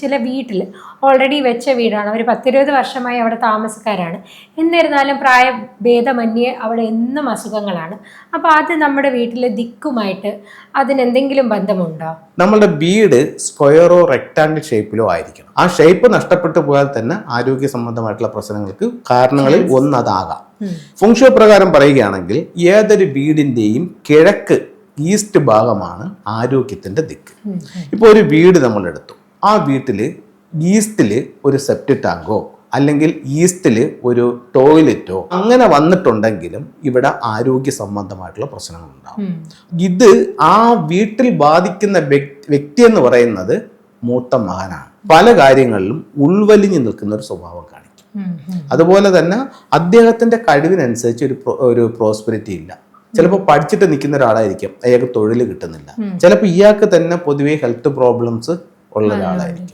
ചില വീട്ടിൽ ഓൾറെഡി വെച്ച വീടാണ്. അവർ പത്തിരുപത് വർഷമായി അവിടെ താമസക്കാരാണ്. എന്നിരുന്നാലും പ്രായഭേദമന്യേ അവിടെ എന്നും അസുഖങ്ങളാണ്. അപ്പോൾ അത് നമ്മുടെ വീട്ടിലെ ദിക്കുമായിട്ട് അതിനെന്തെങ്കിലും ബന്ധമുണ്ടോ? നമ്മളുടെ വീട് സ്ക്വയറോ റെക്ടാങ്കിൾ ഷേപ്പിലോ ആയിരിക്കണം. ആ ഷേപ്പ് നഷ്ടപ്പെട്ടു പോയാൽ തന്നെ ആരോഗ്യ സംബന്ധമായിട്ടുള്ള പ്രശ്നങ്ങൾക്ക് കാരണങ്ങളിൽ ഒന്ന് അതാകാം. ഫുങ്ഷോ പ്രകാരം പറയുകയാണെങ്കിൽ ഏതൊരു വീടിന്റെയും കിഴക്ക് ഈസ്റ്റ് ഭാഗമാണ് ആരോഗ്യത്തിന്റെ ദിക്ക്. ഇപ്പോൾ ഒരു വീട് നമ്മൾ എടുത്തു. ആ വീട്ടിൽ ഈസ്റ്റിൽ ഒരു സെപ്റ്റ് ടാങ്കോ അല്ലെങ്കിൽ ഈസ്റ്റിൽ ഒരു ടോയ്ലറ്റോ അങ്ങനെ വന്നിട്ടുണ്ടെങ്കിലും ഇവിടെ ആരോഗ്യ സംബന്ധമായിട്ടുള്ള പ്രശ്നങ്ങളുണ്ടാകും ഇത് ആ വീട്ടിൽ ബാധിക്കുന്ന വ്യക്തി എന്ന് പറയുന്നത് മൂത്ത മകനാണ്. പല കാര്യങ്ങളിലും ഉൾവലിഞ്ഞു നിൽക്കുന്ന ഒരു സ്വഭാവം കാണിക്കും. അതുപോലെ തന്നെ അദ്ദേഹത്തിന്റെ കഴിവിനനുസരിച്ച് ഒരു ഒരു പ്രോസ്പെരിറ്റി ഇല്ല. ചിലപ്പോൾ പഠിച്ചിട്ട് നിൽക്കുന്ന ഒരാളായിരിക്കും അയാൾക്ക് തൊഴിൽ കിട്ടുന്നില്ല. ചിലപ്പോൾ ഇയാൾക്ക് തന്നെ പൊതുവേ ഹെൽത്ത് പ്രോബ്ലംസ് ഉള്ള ഒരാളായിരിക്കും